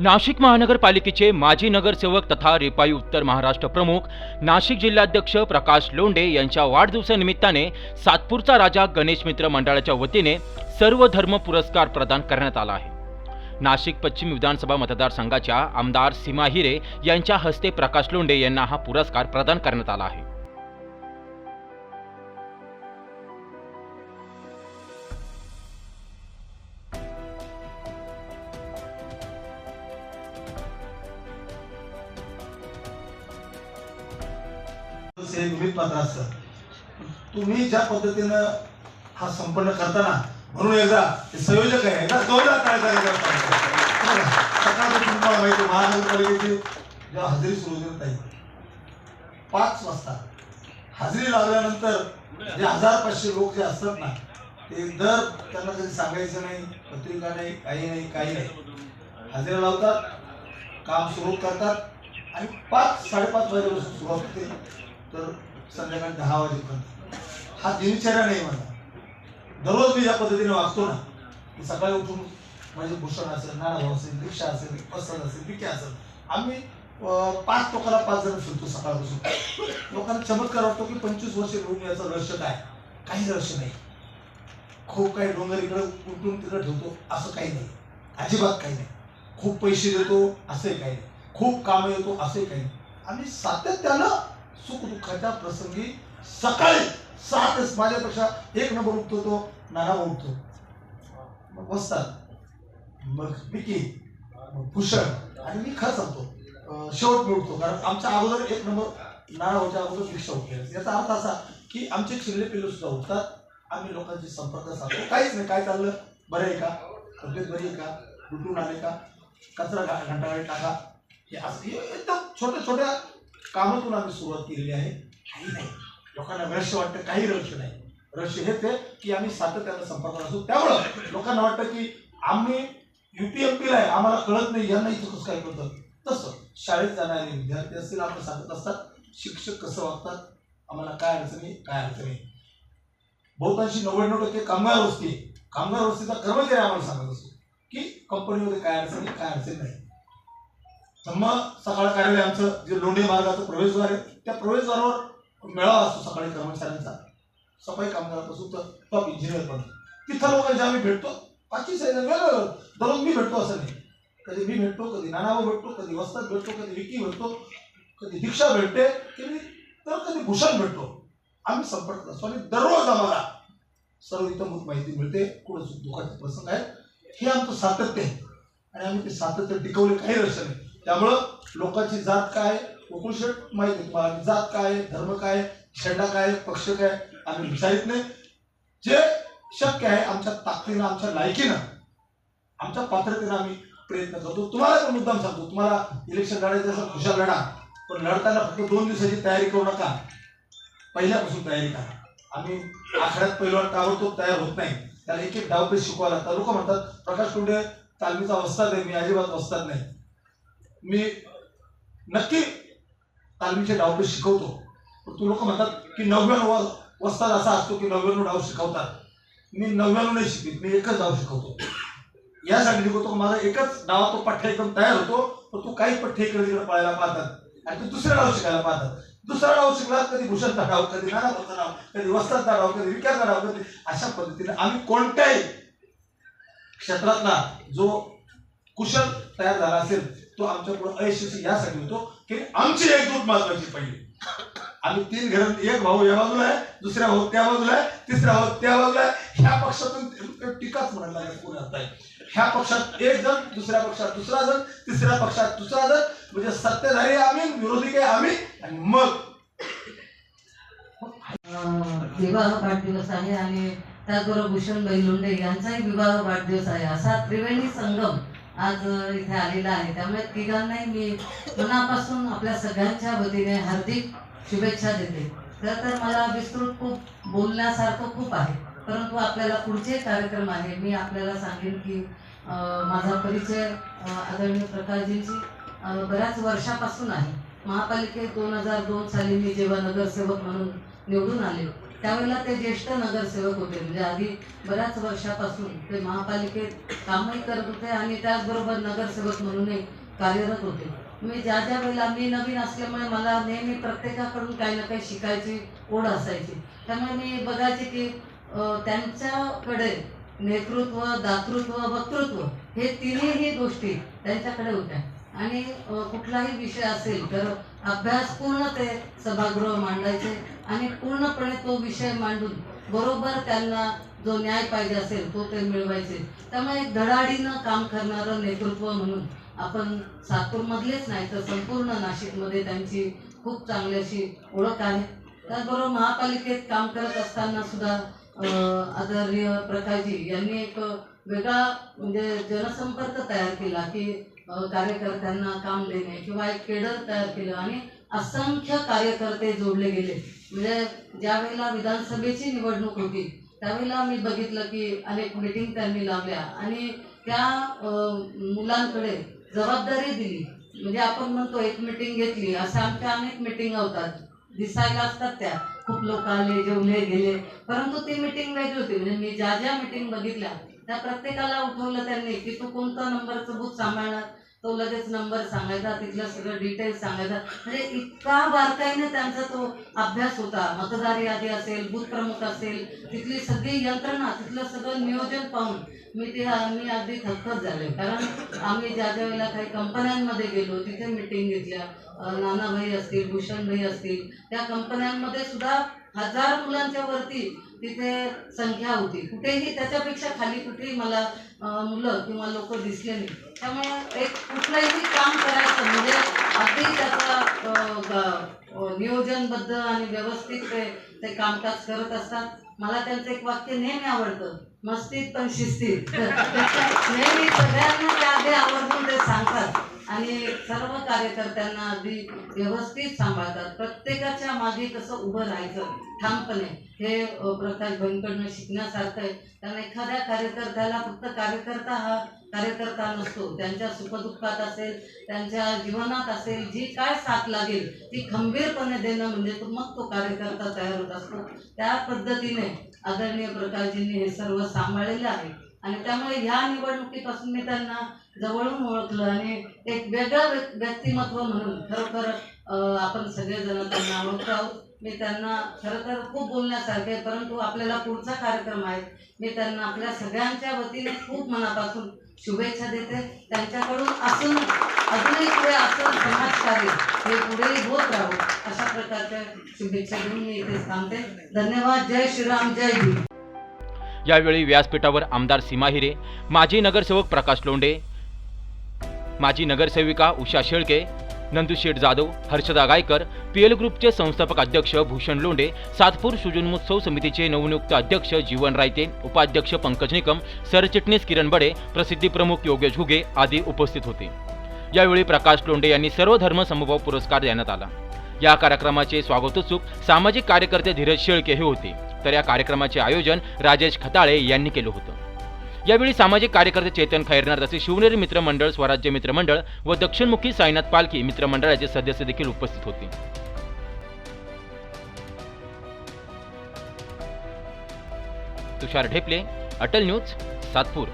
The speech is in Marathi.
नाशिक महानगरपालिकेचे माजी नगरसेवक तथा रिपाई उत्तर महाराष्ट्र प्रमुख नाशिक जिल्हाध्यक्ष प्रकाश लोंढे यांच्या वाढदिवसानिमित्ताने सातपूरचा राजा गणेश मित्र मंडळाच्या वतीने सर्व धर्म पुरस्कार प्रदान करण्यात आला आहे. नाशिक पश्चिम विधानसभा मतदारसंघाच्या आमदार सीमा हिरे यांच्या हस्ते प्रकाश लोंढे यांना हा पुरस्कार प्रदान करण्यात आला आहे. हे निमित्त पात्र असतं. तुम्ही ज्या पद्धतीनं हा संपन्न करताना म्हणून एकदा संयोजक आहे एकदा दोनदा टाळ्या सकाळपासून तुम्हाला माहिती महानगरपालिकेची जेव्हा हजेरी सुरू होते नाही पाच वाजता हजेरी लावल्यानंतर जे हजार पाचशे लोक जे असतात ना ते दर त्यांना कधी सांगायचं नाही पत्रिका नाही काही नाही काही नाही. हजेरी लावतात काम सुरू करतात आणि पाच साडेपाच वाजेपासून सुरुवात होते. तर संध्याकाळी दहा वाजेपर्यंत. हा दिनचर्या नाही मला दररोज मी ज्या पद्धतीने वाचतो ना की सकाळी उठून म्हणजे भूषण असेल नाराभाऊ असेल रिक्षा असेल पसर असेल विके असेल आम्ही पाच लोकांना पाच जण फिरतो सकाळपासून. लोकांना चमत्कार वाटतो की पंचवीस वर्ष लोक याचं रहस्य काय? काही रहस्य नाही. खूप काही डोंगर इकडे उठून तिकडे ठेवतो असं काही नाही. अजिबात काही नाही. खूप पैसे देतो असंही काही नाही. खूप कामं येतो असंही काही नाही. आम्ही सातत्यानं सुख दुःखाच्या प्रसंगी सकाळी सात माझ्यापेक्षा एक नंबर उठतो तो नाना उठतो. मग बसतात. मग मिकी मग भूषण. आणि मी खरं सांगतो शेवट मी उठतो. कारण आमच्या अगोदर एक नंबर नाना होत्या अगोदर रिक्षा उठले याचा अर्थ असा की आमचे चिल्ले पिल्लू सुद्धा उठतात. आम्ही लोकांशी संपर्क साधतो. काहीच नाही काय चाललं? बरं आहे का? तब्येत बरी आहे का? लुटून आले का? कचरा घा- घंटागाडी टाका. हे असं एकदम छोट्या छोट्या कामातून आम्ही सुरुवात केलेली आहे काही नाही. लोकांना रहस्य वाटतं काही रहस्य नाही. रहस्य हेच आहे की आम्ही सातत्यानं संपर्कात असतो त्यामुळं लोकांना वाटतं की आम्ही युपीएमपीला आहे. आम्हाला कळत नाही यांना इथं कसं काय कळतं? तसं शाळेत जाणारे विद्यार्थी असतील आपण सांगत असतात शिक्षक कसं वागतात आम्हाला काय अडचणी काय अडचणी बहुतांशी नव्याण्णव टक्के कामगार वस्ती कामगार वस्तीचा कर्मचारी आम्हाला सांगत असतो की कंपनीमध्ये काय अडचणी काय अडचणी नाही. धम्म सकाळ कार्यालय आमचं जे लोंढे मार्गाचं प्रवेशद्वार आहे त्या प्रवेशद्वारावर मेळावा असतो सकाळी कर्मचाऱ्यांचा. सफाई कामगारापासून तर टॉप इंजिनियर पण तिथं लोकांच्या आम्ही भेटतो. पाचवी सगळं वेगळं दररोज मी भेटतो असं नाही. कधी मी भेटतो कधी नानाभाऊ भेटतो कधी वस्तात भेटतो कधी विकी भेटतो कधी दीक्षा भेटते कधी तर कधी भूषण भेटतो. आम्ही संपर्क असतो आणि दररोज आम्हाला सर्व इथं माहिती मिळते. कुठं दुःखाचे प्रसंग आहेत. हे आमचं सातत्य आहे. आणि आम्ही ते सातत्य टिकवले काही वर्ष नाही. त्यामुळं लोकांची जात काय शेट माहिती जात काय धर्म काय झेंडा काय पक्ष काय आम्ही विचारित नाही. जे शक्य आहे आमच्या ताकदीनं आमच्या लायकीनं आमच्या पात्रतेनं आम्ही प्रयत्न करतो. तुम्हाला पण मुद्दाम सांगतो. तुम्हाला इलेक्शन लढायचं असं खुशाल लढा. पण लढताना फक्त दोन दिवसाची तयारी करू नका. पहिल्यापासून तयारी करा. आम्ही आखाड्यात पहिलवान ताबडतोब तयार होत नाही. त्याला एक एक डावपेच शिकवायला लागतात. लोक म्हणतात प्रकाश कुंडे तालमीचा वस्ताद आहे. मी अजिबात वस्ताद नाही. मी नक्की तालमीचे डाव शिकवतो. पण तू लोक म्हणतात की नव्याण्णव वस्ताद असा असतो की नव्याण्णव डाव शिकवतात. मी नव्याण्णव नाही शिकवित मी एकच डाव शिकवतो. यासाठी शिकवतो माझा एकच डावा तो पठ्ठ्या एकदम तयार होतो पण तू काही पठ्ठे इकडे तिकडे पळायला पाहतात. आणि तू दुसरा डाव शिकायला पाहतात. दुसरा डाव शिकला कधी भूषणचा डाव कधी नानाभाऊचा डाव कधी वस्ताचा डाव कधी विकासचा डाव कधी अशा पद्धतीने आम्ही कोणत्याही क्षेत्रातला जो कुशल तयार झाला असेल तो आमच्या पुढे अयशस्वी यासाठी होतो की आमची एकजूट महत्वाची पहिली. आम्ही तीन घर एक भाऊ या बाजूला आहे दुसऱ्या भाऊ त्या बाजूला आहे तिसऱ्या भाऊ त्या बाजूला आहे. ह्या पक्षातून टीकाच म्हणायला कोणी आता. ह्या पक्षात एक जण दुसऱ्या पक्षात दुसरा जण तिसऱ्या पक्षात दुसरा जण. म्हणजे सत्ताधारी आम्ही विरोधी काय आम्ही आणि मग. विवाह वाढदिवस आहे आणि त्याचबरोबर भूषण बैलुंडे यांचाही विवाह वाढदिवस आहे. असा त्रिवेणी संगम आज इथे आलेला आहे. त्यामुळे तिघांनाही मी मनापासून आपल्या सगळ्यांच्या वतीने हार्दिक शुभेच्छा देते. खरं तर मला विस्तृत खूप बोलण्यासारखं खूप आहे. परंतु आपल्याला पुढचे कार्यक्रम आहे. मी आपल्याला सांगेन की माझा परिचय आदरणीय प्रकाशजींची बऱ्याच वर्षापासून आहे. महापालिकेत दोन हजार दोन साली मी जेव्हा नगरसेवक म्हणून निवडून आले त्यावेळेला ते ज्येष्ठ नगरसेवक होते. म्हणजे आधी बऱ्याच वर्षापासून ते महापालिकेत कामही करत होते आणि त्याचबरोबर नगरसेवक म्हणूनही कार्यरत होते. मी ज्या ज्या वेळेला मी नवीन असल्यामुळे मला नेहमी प्रत्येकाकडून काही ना काही शिकायची ओढ असायची. त्यामुळे मी बघायचे की त्यांच्याकडे नेतृत्व दातृत्व वक्तृत्व हे तिन्ही गोष्टी त्यांच्याकडे होत्या. आणि कुठलाही विषय असेल तर अभ्यास पूर्ण ते सभागृह मांडायचे आणि पूर्णपणे तो विषय मांडून बरोबर त्यांना जो न्याय पाहिजे असेल तो ते मिळवायचे. त्यामुळे धडाडीनं काम करणारं नेतृत्व म्हणून आपण सातपूरमधलेच नाही तर संपूर्ण नाशिकमध्ये त्यांची खूप चांगली अशी ओळख आहे. त्याचबरोबर महापालिकेत काम करत असताना सुद्धा आदरणीय प्रकाशजी यांनी एक वेगळा म्हणजे जनसंपर्क तयार केला की कार्यकर्त्यांना काम देणे किंवा एक केडर तयार केलं आणि असंख्य कार्यकर्ते जोडले गेले. म्हणजे ज्या वेळेला विधानसभेची निवडणूक होती त्यावेळेला मी बघितलं की अनेक मीटिंग त्यांनी लावल्या आणि त्या मुलांकडे जबाबदारी दिली. म्हणजे आपण म्हणतो एक मीटिंग घेतली असं आमच्या अनेक मीटिंग होतात. दिसायला असतात त्या. खूप लोक आले जेवले गेले. परंतु ती मीटिंग वेगळी होती. म्हणजे मी ज्या ज्या मीटिंग बघितल्या त्या प्रत्येकाला उठवलं त्यांनी की तू कोणता नंबरचं बूथ सांभाळणार? तो लगेच नंबर सांगायचा तिथलं सगळं डिटेल्स सांगायचा. म्हणजे इतका बारकाईने त्यांचा तो अभ्यास होता. मतदार यादी असेल बूथ प्रमुख असेल तिथली सगळी यंत्रणा तिथलं सगळं नियोजन पाहून मी ते मी अगदी थक्कच झाले. कारण आम्ही ज्या ज्या वेळेला काही कंपन्यांमध्ये गेलो तिथे मिटिंग घेतल्या नानाभाई असतील भूषणभाई असतील त्या कंपन्यांमध्ये सुद्धा हजार मुलांच्या वरती तिथे संख्या होती. कुठेही त्याच्यापेक्षा खाली कुठेही मला मुलं किंवा लोक दिसले नाही. त्यामुळे एक कुठलंही काम करायचं म्हणजे अगदी त्याचा नियोजनबद्ध आणि व्यवस्थित ते ते कामकाज करत असतात. मला त्यांचं एक वाक्य नेहमी आवडतं. मस्तीत पण शिस्तीत. नेहमी सगळ्यांना ते आधी आवर्जून ते सांगतात. आणि सर्व कार्यकर्त्यांना अगदी व्यवस्थित सांभाळतात. प्रत्येकाच्या मागे कसं उभं राहायचं ठामपणे हे प्रकाश भाईंकडनं शिकण्यासारखं आहे. कारण एखाद्या कार्यकर्त्याला फक्त कार्यकर्ता हा कार्यकर्ता नसतो. त्यांच्या सुखदुःखात असेल त्यांच्या जीवनात असेल जी काय साथ लागेल ती खंबीरपणे देणं म्हणजे तो मग तो कार्यकर्ता तयार होत असतो. त्या पद्धतीने आदरणीय प्रकाशजींनी हे सर्व सांभाळलेलं आहे. आणि त्यामुळे ह्या निवडणुकीपासून मी त्यांना जवळून ओळखलं आणि एक वेगळं व्यक्- व्यक्तिमत्व म्हणून खरोखर आपण सगळेजण त्यांना ओळखत आहोत. मी त्यांना खरं तर खूप बोलण्यासारखे परंतु आपल्याला पुढचा कार्यक्रम आहे. मी त्यांना आपल्या सगळ्यांच्या वतीने खूप मनापासून शुभेच्छा देते. त्यांच्याकडून असून अजूनही पुढे असं समाजकार्य हे पुढेही होत राहू अशा प्रकारच्या शुभेच्छा घेऊन मी इथे थांबते. धन्यवाद. जय श्रीराम. जय भीम यावेळी व्यासपीठावर आमदार सीमा हिरे माजी नगरसेवक प्रकाश लोंडे माजी नगरसेविका उषा शेळके नंदुशेठ जाधव हर्षदा गायकर पीएल ग्रुपचे संस्थापक अध्यक्ष भूषण लोंडे सातपूर सुजन्मोत्सव समितीचे नवनियुक्त अध्यक्ष जीवन रायते उपाध्यक्ष पंकज निकम सरचिटणीस किरण बडे प्रसिद्धी प्रमुख योगेश घुगे आदी उपस्थित होते. यावेळी प्रकाश लोंडे यांनी सर्व धर्म समभाव पुरस्कार देण्यात आला. या कार्यक्रमाचे स्वागतोत्सुक सामाजिक कार्यकर्ते धीरज शेळके हे होते. तर या कार्यक्रमाचे आयोजन राजेश खताळे यांनी केलं होतं. यावेळी सामाजिक कार्यकर्ते चेतन खैरनार तसे शिवनेरी मित्रमंडळ स्वराज्य मित्रमंडळ व दक्षिणमुखी साईनाथ पालखी मित्रमंडळाचे सदस्य देखील उपस्थित होते. तुषार ढेपले अटल न्यूज सातपूर.